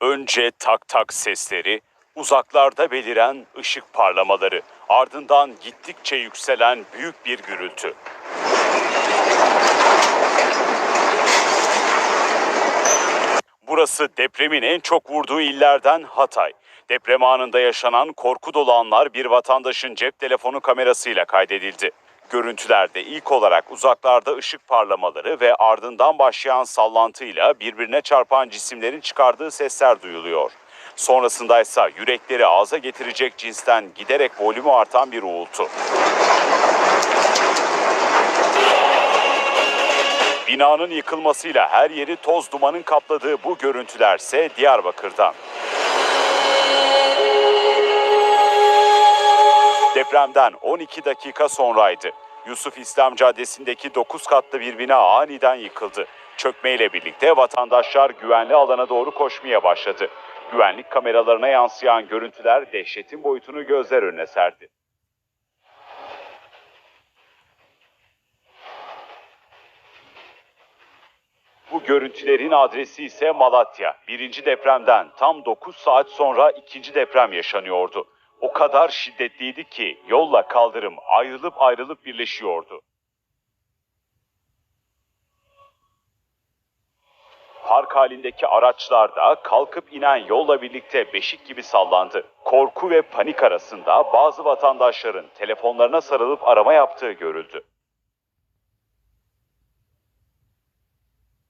Önce tak tak sesleri, uzaklarda beliren ışık parlamaları, ardından gittikçe yükselen büyük bir gürültü. Burası depremin en çok vurduğu illerden Hatay. Deprem anında yaşanan korku dolu anlar bir vatandaşın cep telefonu kamerasıyla kaydedildi. Görüntülerde ilk olarak uzaklarda ışık parlamaları ve ardından başlayan sallantıyla birbirine çarpan cisimlerin çıkardığı sesler duyuluyor. Sonrasında ise yürekleri ağza getirecek cinsten giderek volümü artan bir uğultu. Binanın yıkılmasıyla her yeri toz dumanın kapladığı bu görüntülerse Diyarbakır'dan. Depremden 12 dakika sonraydı. Yusuf İslam Caddesi'ndeki 9 katlı bir bina aniden yıkıldı. Çökmeyle birlikte vatandaşlar güvenli alana doğru koşmaya başladı. Güvenlik kameralarına yansıyan görüntüler dehşetin boyutunu gözler önüne serdi. Bu görüntülerin adresi ise Malatya. Birinci depremden tam 9 saat sonra ikinci deprem yaşanıyordu. O kadar şiddetliydi ki yolla kaldırım ayrılıp ayrılıp birleşiyordu. Park halindeki araçlar da kalkıp inen yolla birlikte beşik gibi sallandı. Korku ve panik arasında bazı vatandaşların telefonlarına sarılıp arama yaptığı görüldü.